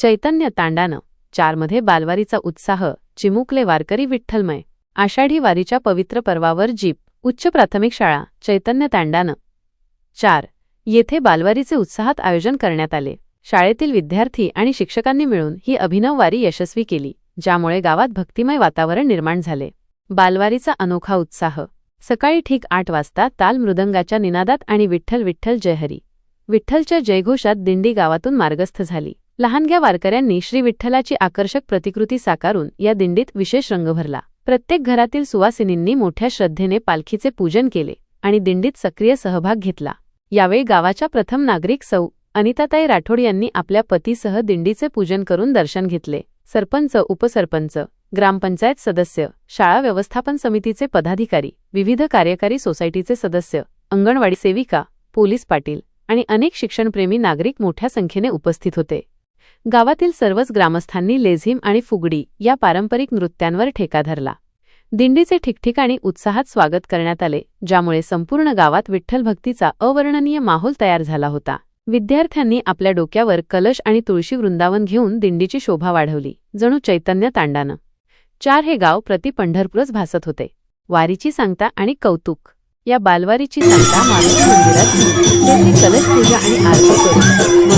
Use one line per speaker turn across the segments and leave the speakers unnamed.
चैतन्य तांडानं चारमध्ये बालवारीचा उत्साह चिमुकले वारकरी विठ्ठलमय. आषाढी वारीच्या पवित्र पर्वावर जीप उच्च प्राथमिक शाळा चैतन्य तांडानं. चार येथे बालवारीचे उत्साहात आयोजन करण्यात आले. शाळेतील विद्यार्थी आणि शिक्षकांनी मिळून ही अभिनव वारी यशस्वी केली ज्यामुळे गावात भक्तिमय वातावरण निर्माण झाले. बालवारीचा अनोखा उत्साह. सकाळी ठीक आठ वाजता ताल मृदंगाच्या निनादात आणि विठ्ठल विठ्ठल जयहरी विठ्ठलच्या जयघोषात दिंडी गावातून मार्गस्थ झाली. लहानग्या वारकऱ्यांनी श्री विठ्ठलाची आकर्षक प्रतिकृती साकारून या दिंडीत विशेष रंग भरला. प्रत्येक घरातील सुवासिनींनी मोठ्या श्रद्धेने पालखीचे पूजन केले आणि दिंडीत सक्रिय सहभाग घेतला. यावेळी गावाच्या प्रथम नागरिक सौ. अनिताताई राठोड यांनी आपल्या पतीसह दिंडीचे पूजन करून दर्शन घेतले. सरपंच उपसरपंच ग्रामपंचायत सदस्य शाळा व्यवस्थापन समितीचे पदाधिकारी विविध कार्यकारी सोसायटीचे सदस्य अंगणवाडी सेविका पोलीस पाटील आणि अनेक शिक्षणप्रेमी नागरिक मोठ्या संख्येने उपस्थित होते. गावातील सर्वच ग्रामस्थांनी लेझिम आणि फुगडी या पारंपरिक नृत्यांवर ठेका धरला. दिंडीचे ठिकठिकाणी उत्साहात स्वागत करण्यात आले ज्यामुळे संपूर्ण गावात विठ्ठल भक्तीचा अवर्णनीय माहोल तयार झाला होता. विद्यार्थ्यांनी आपल्या डोक्यावर कलश आणि तुळशी वृंदावन घेऊन दिंडीची शोभा वाढवली जणू चैतन्य तांडानं. चार हे गाव प्रति पंढरपूरच भासत होते. वारीची सांगता आणि कौतुक. या बालवारीची सांगता मारुती मंदिरात कलश पूजा आणि आरती करून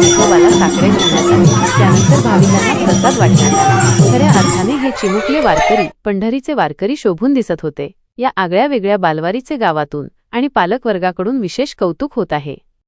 मनोभावे विठोबाला साकडे घालण्यात आले त्यानंतर भाविकांना प्रसाद वाटण्यात आला खऱ्या अर्थाने हे चिमुकले वारकरी पंढरीचे वारकरी शोभून दिसत होते. या आगळ्या वेगळ्या बालवारीचे गावातून आणि पालकवर्गाकडून विशेष कौतुक होत आहे.